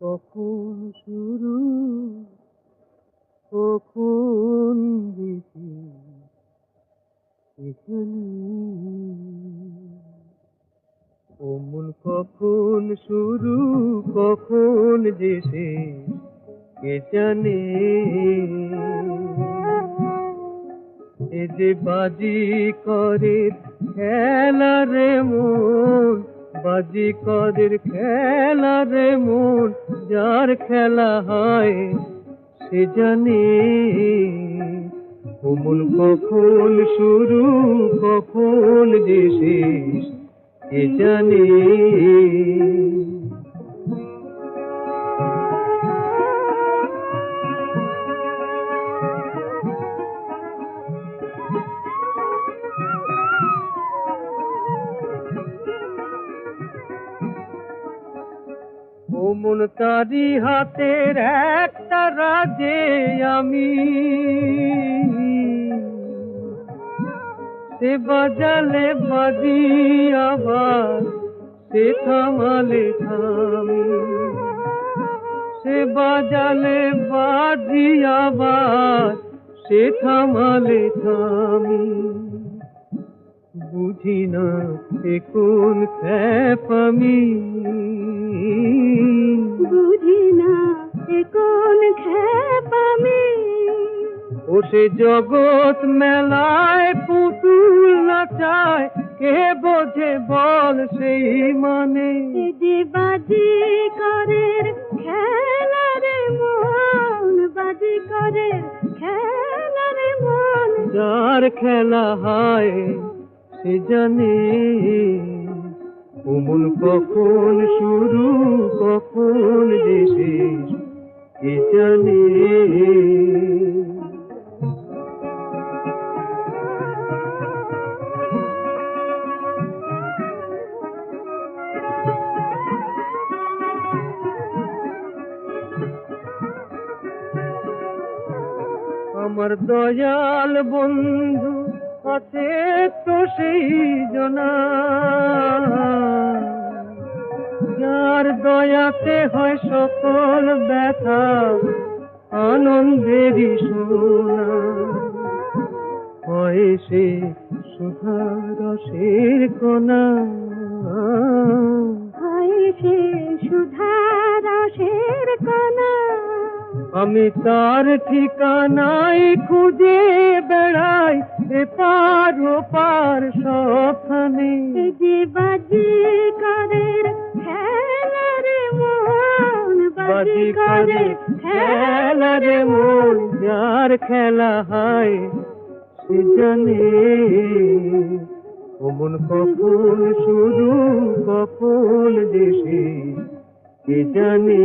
কখন শুরু, কখন দিকে অমন কখন শুরু, কখন যে কে জানে? এ যে বাজি করে খেলা রে মন বাজি কদের খেলা রে মন, যার খেলা হয় সে জানে। অমন কখন শুরু, কখন যে শেষ, কে জানে। ওমন তারি হাতের একটা রাজে আমি। সে বাজালে বাজি আবার, সে থামালে থামি। সে বাজালে বাজি আবার, সে থামালে থামি। বুঝি না এ কোন খ্যাপ আমি। ও সে জগৎ মেলায় পুতুল নাচায় কে বোঝে বল সেই মানে? যে বাজি করের খেলা মন বাজি করের খেলা রে মন। যার খেলা হয় সে জানে। ওমন কখন শুরু কখন শেষ কে জানে? আমার দয়াল বন্ধু আছে তো সেই যার দয়াতে হয় সকল ব্যথা, আনন্দেরই সোনা। হয় সে সুধা রসের কণা। আমি তার ঠিকানাই খুঁজে বেড়াই এপার ওপার সবখানে। এ যে বাজি করের খেলারে মন বাজি করে খেলা রে মন যার খেলা হয় সে জানে। অমন কখন শুরু কখন দেশে কে জানে?